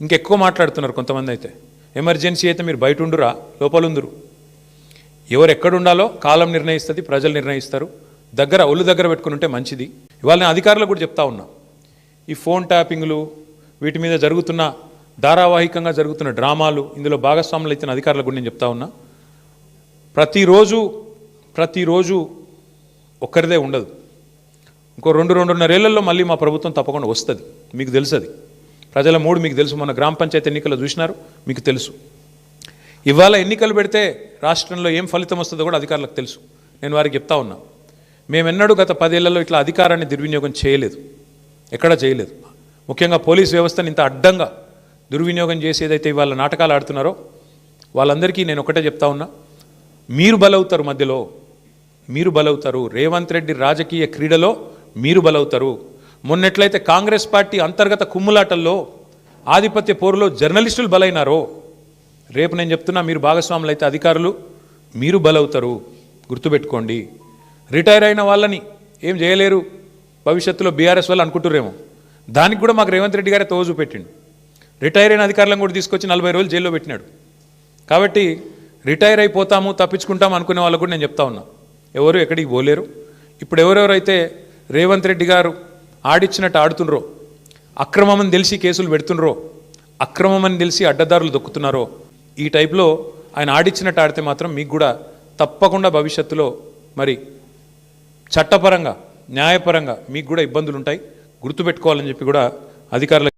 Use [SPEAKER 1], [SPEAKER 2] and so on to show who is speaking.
[SPEAKER 1] ఇంకెక్కువ మాట్లాడుతున్నారు కొంతమంది అయితే. ఎమర్జెన్సీ అయితే మీరు బయట ఉండురా లోపల ఉందురు ఎవరు ఎక్కడ ఉండాలో కాలం నిర్ణయిస్తుంది ప్రజలు నిర్ణయిస్తారు. దగ్గర ఒళ్ళు దగ్గర పెట్టుకుని ఉంటే మంచిది. ఇవాళ నేను అధికారులకు కూడా చెప్తా ఉన్నా. ఈ ఫోన్ ట్యాపింగ్లు వీటి మీద జరుగుతున్న ధారావాహికంగా జరుగుతున్న డ్రామాలు ఇందులో భాగస్వాములు అయితే అధికారులకు కూడా నేను చెప్తా ఉన్నా. ప్రతిరోజు ప్రతిరోజు ఒక్కరిదే ఉండదు. ఇంకో రెండు రెండున్నరేళ్ళలో మళ్ళీ మా ప్రభుత్వం తప్పకుండా వస్తుంది. మీకు తెలుసు ప్రజల మూడు మీకు తెలుసు. మొన్న గ్రామ పంచాయతీ ఎన్నికలు చూసినారు. మీకు తెలుసు. ఇవాళ ఎన్నికలు పెడితే రాష్ట్రంలో ఏం ఫలితం వస్తుందో కూడా అధికారులకు తెలుసు. నేను వారికి చెప్తా ఉన్నా. మేమెన్నడూ గత పదేళ్ళలో ఇట్లా అధికారాన్ని దుర్వినియోగం చేయలేదు. ఎక్కడా చేయలేదు. ముఖ్యంగా పోలీస్ వ్యవస్థను ఇంత అడ్డంగా దుర్వినియోగం చేసి ఏదైతే ఇవాళ నాటకాలు ఆడుతున్నారో వాళ్ళందరికీ నేను ఒకటే చెప్తా ఉన్నా. మీరు బలవుతారు మధ్యలో. మీరు బలవుతారు. రేవంత్ రెడ్డి రాజకీయ క్రీడలో మీరు బలవుతారు. మొన్నట్లయితే కాంగ్రెస్ పార్టీ అంతర్గత కుమ్ములాటల్లో ఆధిపత్య పోరులో జర్నలిస్టులు బలైనారో? రేపు నేను చెప్తున్నా మీరు భాగస్వాములు అయితే అధికారులు మీరు బలవుతారు. గుర్తుపెట్టుకోండి. రిటైర్ అయిన వాళ్ళని ఏం చేయలేరు. భవిష్యత్తులో బీఆర్ఎస్ వాళ్ళు అనుకుంటురేమో దానికి కూడా మాకు రేవంత్ రెడ్డి గారే తోజు పెట్టిండు. రిటైర్ అయిన అధికారులను కూడా తీసుకొచ్చి నలభై రోజులు జైల్లో పెట్టినాడు. కాబట్టి రిటైర్ అయిపోతాము తప్పించుకుంటాము అనుకునే వాళ్ళకు కూడా నేను చెప్తా ఉన్నా. ఎవరు ఎక్కడికి పోలేరు. ఇప్పుడు ఎవరెవరైతే రేవంత్ రెడ్డి గారు ఆడిచ్చినట్టు ఆడుతుండ్రో? అక్రమమని తెలిసి కేసులు పెడుతుండ్రో? అక్రమమని తెలిసి అడ్డదారులు దొక్కుతున్నారో? ఈ టైప్లో ఆయన ఆడిచ్చినట్టు ఆడితే మాత్రం మీకు కూడా తప్పకుండా భవిష్యత్తులో మరి చట్టపరంగా న్యాయపరంగా మీకు కూడా ఇబ్బందులు ఉంటాయి గుర్తుపెట్టుకోవాలని చెప్పి కూడా అధికారులకు